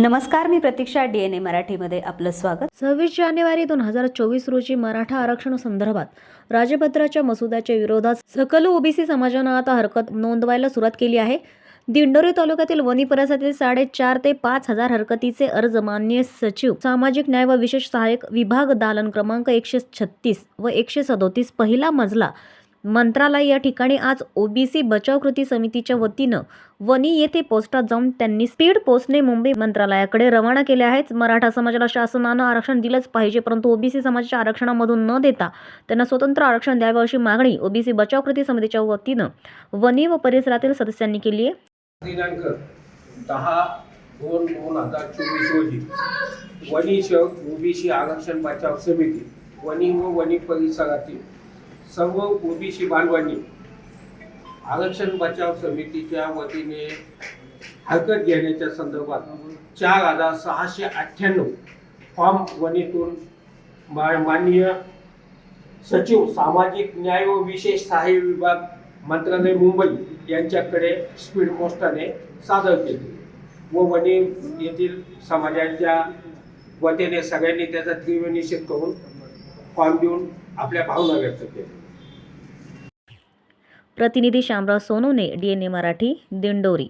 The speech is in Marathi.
नमस्कार मी प्रतीक्षा डी एन ए मराठीमध्ये आपलं स्वागत. सव्वीस जानेवारी दोन हजार चोवीस रोजी मराठा आरक्षण संदर्भात राजपत्राच्या मसुद्याच्या विरोधात सकल ओबीसी समाजानं आता हरकत नोंदवायला सुरुवात केली आहे. दिंडोरी तालुक्यातील वनी परिसरातील साडेचार ते पाच हजार हरकतीचे अर्ज मान्य सचिव सामाजिक न्याय व विशेष सहाय्यक विभाग दालन क्रमांक एकशे छत्तीस व एकशे सदोतीस पहिला मजला मंत्रालय या ठिकाणी आज ओबीसी बचाव कृती समितीच्या वतीनं वनी येथे पोस्टात जाऊन त्यांनी स्पीड पोस्टने मुंबई मंत्रालयाकडे रवाना केले आहेत. मराठा समाजाला शासनानं आरक्षण दिलंच पाहिजे परंतु ओबीसी समाजाच्या आरक्षणामधून न देता त्यांना स्वतंत्र आरक्षण द्यावं अशी मागणी ओबीसी बचाव कृती समितीच्या वतीनं वनी व परिसरातील सदस्यांनी केली आहे. दिनांक दहा दोन दोन हजार चोवीस रोजी वनी ओबीसी आरक्षण बचाव समिती वनी व वनी परिसरातील सर्व ओबीसी बांधवांनी आरक्षण बचाव समितीच्या वतीने हरकत घेण्याच्या संदर्भात चार हजार सहाशे अठ्ठ्याण्णव फॉर्म वनीतून मा- माननीय सचिव सामाजिक न्याय व विशेष सहाय्य विभाग मंत्रालय मुंबई यांच्याकडे स्पीड पोस्टाने सादर केले व वणी येथील समाजाच्या वतीने सगळ्यांनी त्याचा तीव्र निषेध करून फॉर्म देऊन आपल्या भावना व्यक्त केल्या. प्रतिनिधी Shamrao Sonawane D N A Marathi Dindori.